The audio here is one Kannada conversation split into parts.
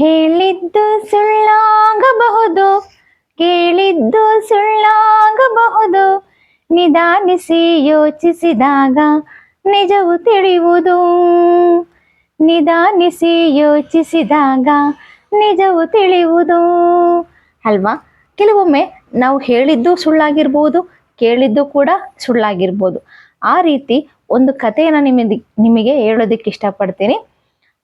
ಹೇಳಿದ್ದು ಸುಳ್ಳಾಗಬಹುದು, ಕೇಳಿದ್ದು ಸುಳ್ಳಾಗಬಹುದು. ನಿಧಾನಿಸಿ ಯೋಚಿಸಿದಾಗ ನಿಜವು ತಿಳಿಯುವುದು. ನಿಧಾನಿಸಿ ಯೋಚಿಸಿದಾಗ ನಿಜವು ತಿಳಿಯುವುದು. ಅಲ್ವಾ? ಕೆಲವೊಮ್ಮೆ ನಾವು ಹೇಳಿದ್ದು ಸುಳ್ಳಾಗಿರ್ಬೋದು, ಕೇಳಿದ್ದು ಕೂಡ ಸುಳ್ಳಾಗಿರ್ಬೋದು. ಆ ರೀತಿ ಒಂದು ಕಥೆಯನ್ನು ನಿಮಗೆ ನಿಮಗೆ ಹೇಳೋದಕ್ಕೆ ಇಷ್ಟಪಡ್ತೀನಿ.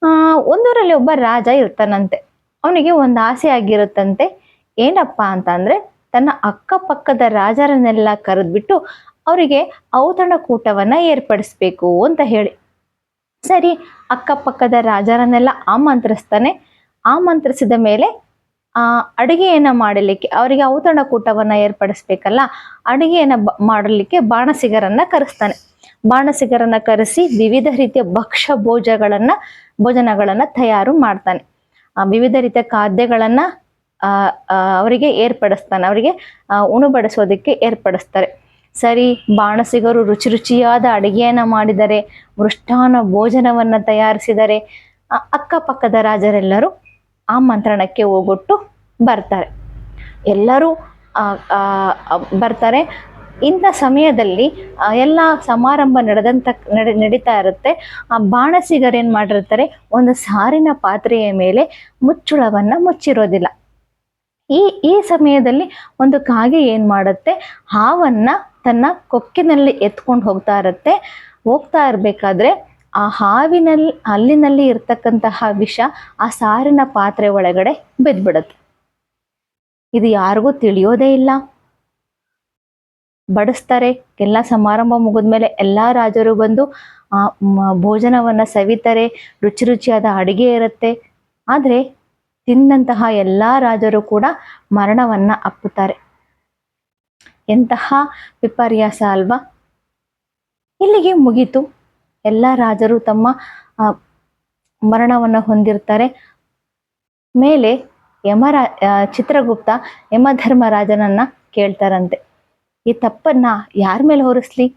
ಆ, ಒಂದೂರಲ್ಲಿ ಒಬ್ಬ ರಾಜ ಇರ್ತಾನಂತೆ. ಅವನಿಗೆ ಒಂದು ಆಸೆ ಆಗಿರುತ್ತಂತೆ. ಏನಪ್ಪ ಅಂತ ಅಂದ್ರೆ ತನ್ನ ಅಕ್ಕಪಕ್ಕದ ರಾಜರನ್ನೆಲ್ಲ ಕರೆದ್ಬಿಟ್ಟು ಅವರಿಗೆ ಔತಣಕೂಟವನ್ನ ಏರ್ಪಡಿಸ್ಬೇಕು ಅಂತ ಹೇಳಿ. ಸರಿ ಅಕ್ಕಪಕ್ಕದ ರಾಜರನ್ನೆಲ್ಲ ಆಮಂತ್ರಿಸ್ತಾನೆ. ಆಮಂತ್ರಿಸಿದ ಮೇಲೆ ಆ ಅಡುಗೆಯನ್ನ ಮಾಡಲಿಕ್ಕೆ ಅವರಿಗೆ ಔತಣಕೂಟವನ್ನ ಏರ್ಪಡಿಸ್ಬೇಕಲ್ಲ ಅಡುಗೆಯನ್ನ ಮಾಡಲಿಕ್ಕೆ ಬಾಣಸಿಗರನ್ನ ಕರೆಸ್ತಾನೆ. ಬಾಣಸಿಗರನ್ನ ಕರೆಸಿ ವಿವಿಧ ರೀತಿಯ ಭಕ್ಷ್ಯ ಭೋಜಗಳನ್ನ, ಭೋಜನಗಳನ್ನ ತಯಾರು ಮಾಡ್ತಾನೆ. ಆ ವಿವಿಧ ರೀತಿಯ ಖಾದ್ಯಗಳನ್ನ ಅವರಿಗೆ ಏರ್ಪಡಿಸ್ತಾನೆ. ಅವರಿಗೆ ಉಣುಬಡಿಸೋದಕ್ಕೆ ಏರ್ಪಡಿಸ್ತಾರೆ. ಸರಿ, ಬಾಣಸಿಗರು ರುಚಿ ರುಚಿಯಾದ ಅಡುಗೆಯನ್ನ ಮಾಡಿದರೆ ಮೃಷ್ಟಾನ ಭೋಜನವನ್ನ ತಯಾರಿಸಿದರೆ ಅಕ್ಕಪಕ್ಕದ ರಾಜರೆಲ್ಲರೂ ಆಮಂತ್ರಣಕ್ಕೆ ಹೋಗೊಟ್ಟು ಬರ್ತಾರೆ. ಎಲ್ಲರೂ ಬರ್ತಾರೆ. ಇಂಥ ಸಮಯದಲ್ಲಿ ಎಲ್ಲ ಸಮಾರಂಭ ನಡೆದಂಥ ನಡೆ, ನಡೀತಾ ಇರುತ್ತೆ. ಆ, ಬಾಣಸಿಗರು ಏನು ಮಾಡಿರ್ತಾರೆ, ಒಂದು ಸಾರಿನ ಪಾತ್ರೆಯ ಮೇಲೆ ಮುಚ್ಚುಳವನ್ನ ಮುಚ್ಚಿರೋದಿಲ್ಲ. ಈ ಈ ಸಮಯದಲ್ಲಿ ಒಂದು ಕಾಗೆ ಏನು ಮಾಡುತ್ತೆ, ಹಾವನ್ನ ತನ್ನ ಕೊಕ್ಕಿನಲ್ಲಿ ಎತ್ಕೊಂಡು ಹೋಗ್ತಾ ಇರುತ್ತೆ. ಹೋಗ್ತಾ ಇರ್ಬೇಕಾದ್ರೆ, ಆ ಹಾವಿನಲ್ಲಿ ಅಲ್ಲಿನಲ್ಲಿ ಇರ್ತಕ್ಕಂತಹ ವಿಷ ಆ ಸಾರಿನ ಪಾತ್ರೆ ಒಳಗಡೆ ಬಿದ್ದ್ಬಿಡುತ್ತೆ ಇದು ಯಾರಿಗೂ ತಿಳಿಯೋದೇ ಇಲ್ಲ. ಬಡಿಸ್ತಾರೆ. ಎಲ್ಲ ಸಮಾರಂಭ ಮುಗಿದ್ಮೇಲೆ ಎಲ್ಲ ರಾಜರು ಬಂದು, ಆ ಭೋಜನವನ್ನ ಸವಿತಾರೆ, ರುಚಿ ರುಚಿಯಾದ ಅಡುಗೆ ಇರುತ್ತೆ. ಆದರೆ ತಿಂದಂತಹ ಎಲ್ಲ ರಾಜರು ಕೂಡ ಮರಣವನ್ನು ಅಪ್ಪುತ್ತಾರೆ. ಎಂತಹ ವಿಪರ್ಯಾಸ ಅಲ್ವಾ? ಇಲ್ಲಿಗೆ ಮುಗೀತು. ಎಲ್ಲ ರಾಜರು ತಮ್ಮ ಮರಣವನ್ನು ಹೊಂದಿರ್ತಾರೆ. ಮೇಲೆ ಯಮರಾ ಚಿತ್ರಗುಪ್ತ ಯಮಧರ್ಮರಾಜನನ್ನ ಕೇಳ್ತಾರಂತೆ. ಈ ತಪ್ಪನ್ನ ಯಾರ ಮೇಲೆ ಹೊರಿಸ್ಲಿ?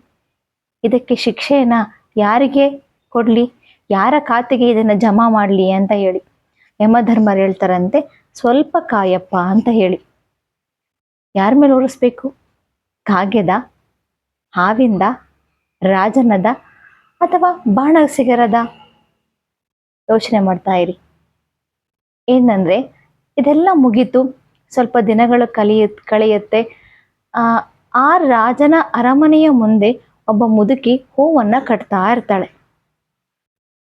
ಇದಕ್ಕೆ ಶಿಕ್ಷೆಯನ್ನ ಯಾರಿಗೆ ಕೊಡ್ಲಿ? ಯಾರ ಖಾತೆಗೆ ಇದನ್ನ ಜಮಾ ಮಾಡ್ಲಿ ಅಂತ ಹೇಳಿ. ಯಮಧರ್ಮರು ಹೇಳ್ತಾರಂತೆ, ಸ್ವಲ್ಪ ಕಾಯಪ್ಪ ಅಂತ ಹೇಳಿ. ಯಾರ ಮೇಲೆ ಹೊರಿಸ್ಬೇಕು? ಕಾಗೆದ, ಹಾವಿಂದ, ರಾಜನದ ಅಥವಾ ಬಾಣಸಿಗರದ? ಯೋಚನೆ ಮಾಡ್ತಾ ಇರಿ. ಏನಂದ್ರೆ, ಇದೆಲ್ಲ ಮುಗೀತು. ಸ್ವಲ್ಪ ದಿನಗಳು ಕಲಿಯ ಕಳೆಯುತ್ತೆ. ಆ ರಾಜನ ಅರಮನೆಯ ಮುಂದೆ ಒಬ್ಬ ಮುದುಕಿ ಹೂವನ್ನ ಕಟ್ತಾ ಇರ್ತಾಳೆ.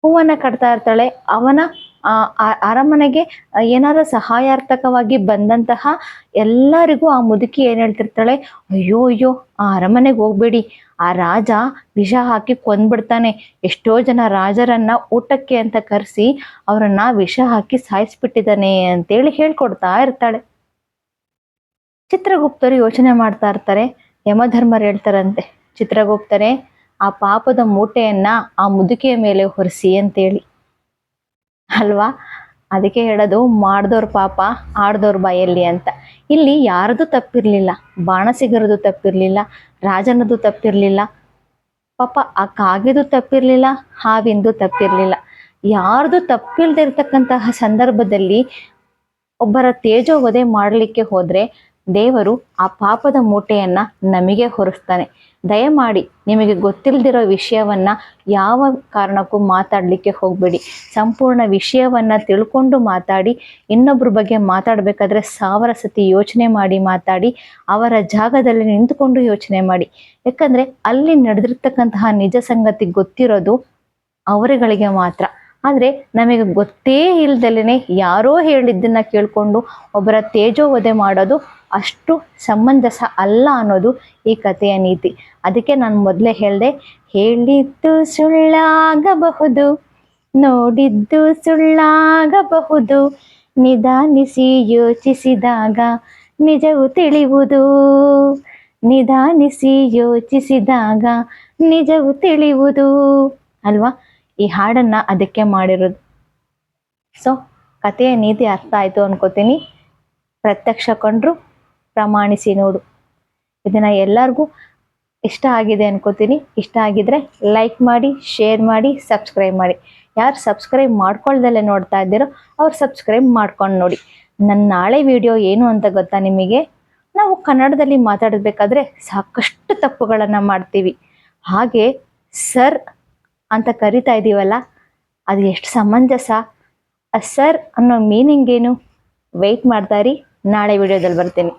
ಹೂವನ್ನ ಕಟ್ತಾ ಇರ್ತಾಳೆ. ಅವನ, ಆ, ಆ- ಅರಮನೆಗೆ ಏನಾರ ಸಹಾಯಾರ್ಥಕವಾಗಿ ಬಂದಂತಹ ಎಲ್ಲರಿಗೂ ಆ ಮುದುಕಿ ಏನ್ ಹೇಳ್ತಿರ್ತಾಳೆ? ಅಯ್ಯೋ ಅಯ್ಯೋ, ಆ ಅರಮನೆಗೆ ಹೋಗ್ಬೇಡಿ. ಆ ರಾಜ ವಿಷ ಹಾಕಿ ಕೊಂದ್ಬಿಡ್ತಾನೆ. ಎಷ್ಟೋ ಜನ ರಾಜರನ್ನ ಊಟಕ್ಕೆ ಅಂತ ಕರೆಸಿ ಅವರನ್ನ ವಿಷ ಹಾಕಿ ಸಾಯಿಸ್ಬಿಟ್ಟಿದ್ದಾನೆ ಅಂತೇಳಿ ಹೇಳ್ಕೊಡ್ತಾ ಇರ್ತಾಳೆ. ಚಿತ್ರಗುಪ್ತರು ಯೋಚನೆ ಮಾಡ್ತಾ ಇರ್ತಾರೆ, ಯಮಧರ್ಮರು ಹೇಳ್ತಾರಂತೆ, ಚಿತ್ರಗುಪ್ತರೇ, ಆ ಪಾಪದ ಮೂಟೆಯನ್ನ ಆ ಮುದುಕಿಯ ಮೇಲೆ ಹೊರಿಸಿ ಅಂತೇಳಿ. ಅಲ್ವಾ? ಅದಕ್ಕೆ ಹೇಳೋದು ಮಾಡ್ದವ್ರ ಪಾಪ ಆಡ್ದವ್ರ ಬಾಯಲ್ಲಿ ಅಂತ. ಇಲ್ಲಿ ಯಾರದು ತಪ್ಪಿರ್ಲಿಲ್ಲ ಬಾಣಸಿಗರದು ತಪ್ಪಿರ್ಲಿಲ್ಲ ರಾಜನದು ತಪ್ಪಿರ್ಲಿಲ್ಲ, ಪಾಪ ಆ ಕಾಗೆದು ತಪ್ಪಿರ್ಲಿಲ್ಲ, ಹಾವಿಂದು ತಪ್ಪಿರ್ಲಿಲ್ಲ. ಯಾರ್ದು ತಪ್ಪಿಲ್ದಿರ್ತಕ್ಕಂತಹ ಸಂದರ್ಭದಲ್ಲಿ ಒಬ್ಬರ ತೇಜೋವಧೆ ಮಾಡಲಿಕ್ಕೆ ಹೋದ್ರೆ ದೇವರು ಆ ಪಾಪದ ಮೂಟೆಯನ್ನು ನಮಗೆ ಹೊರಿಸ್ತಾನೆ. ದಯಮಾಡಿ ನಿಮಗೆ ಗೊತ್ತಿಲ್ಲದಿರೋ ವಿಷಯವನ್ನ ಯಾವ ಕಾರಣಕ್ಕೂ ಮಾತಾಡಲಿಕ್ಕೆ ಹೋಗಬೇಡಿ. ಸಂಪೂರ್ಣ ವಿಷಯವನ್ನ ತಿಳ್ಕೊಂಡು ಮಾತಾಡಿ ಇನ್ನೊಬ್ಬರ ಬಗ್ಗೆ ಮಾತಾಡಬೇಕಾದ್ರೆ ಸಾವಿರ ಸತಿ ಯೋಚನೆ ಮಾಡಿ ಮಾತಾಡಿ, ಅವರ ಜಾಗದಲ್ಲಿ ನಿಂತುಕೊಂಡು ಯೋಚನೆ ಮಾಡಿ. ಯಾಕಂದ್ರೆ ಅಲ್ಲಿ ನಡೆದಿರ್ತಕ್ಕಂತಹ ನಿಜ ಸಂಗತಿ ಗೊತ್ತಿರೋದು ಅವರುಗಳಿಗೆ ಮಾತ್ರ. ಆದರೆ ನಮಗೆ ಗೊತ್ತೇ ಇಲ್ದಲೇನೆ ಯಾರೋ ಹೇಳಿದ್ದನ್ನ ಕೇಳಿಕೊಂಡು ಒಬ್ಬರ ತೇಜೋವಧೆ ಮಾಡೋದು ಅಷ್ಟು ಸಮಂಜಸ ಅಲ್ಲ ಅನ್ನೋದು ಈ ಕಥೆಯ ನೀತಿ. ಅದಕ್ಕೆ ನಾನು ಮೊದಲೇ ಹೇಳಿದೆ, ಹೇಳಿದ್ದು ಸುಳ್ಳಾಗಬಹುದು, ನೋಡಿದ್ದು ಸುಳ್ಳಾಗಬಹುದು, ನಿಧಾನಿಸಿ ಯೋಚಿಸಿದಾಗ ನಿಜವು ತಿಳಿಯುವುದು ನಿಧಾನಿಸಿ ಯೋಚಿಸಿದಾಗ ನಿಜವು ತಿಳಿಯುವುದು ಅಲ್ವಾ? ಈ ಹಾಡನ್ನ ಅದಕ್ಕೆ ಮಾಡಿರೋದು. ಸೊ ಕಥೆಯ ನೀತಿ ಅರ್ಥ ಆಯ್ತು ಅನ್ಕೋತೀನಿ. ಪ್ರತ್ಯಕ್ಷ ಕಂಡ್ರು ಪ್ರಮಾಣಿಸಿ ನೋಡು. ಇದನ್ನ ಎಲ್ಲರಿಗೂ ಇಷ್ಟ ಆಗಿದೆ ಅನ್ಕೋತೀನಿ. ಇಷ್ಟ ಆಗಿದ್ರೆ ಲೈಕ್ ಮಾಡಿ ಶೇರ್ ಮಾಡಿ ಸಬ್ಸ್ಕ್ರೈಬ್ ಮಾಡಿ. ಯಾರು ಸಬ್ಸ್ಕ್ರೈಬ್ ಮಾಡ್ಕೊಳ್ದಲ್ಲೇ ನೋಡ್ತಾ ಇದ್ದೀರೋ ಅವ್ರು ಸಬ್ಸ್ಕ್ರೈಬ್ ಮಾಡ್ಕೊಂಡು ನೋಡಿ. ನನ್ನ ನಾಳೆ ವಿಡಿಯೋ ಏನು ಅಂತ ಗೊತ್ತಾ ನಿಮಗೆ? ನಾವು ಕನ್ನಡದಲ್ಲಿ ಮಾತಾಡಬೇಕಾದ್ರೆ ಸಾಕಷ್ಟು ತಪ್ಪುಗಳನ್ನು ಮಾಡ್ತೀವಿ. ಹಾಗೆ ಸರ್ ಅಂತ ಕರಿತಾ ಇದ್ದೀವಲ್ಲ ಅದು ಎಷ್ಟು ಸಮಂಜಸ. ಆ ಸರ್ ಅನ್ನೋ ಮೀನಿಂಗ್ ಏನು? ವೆಯ್ಟ್ ಮಾಡ್ತಾ ಇರಿ, ನಾಳೆ ವಿಡಿಯೋದಲ್ಲಿ ಬರ್ತೀನಿ.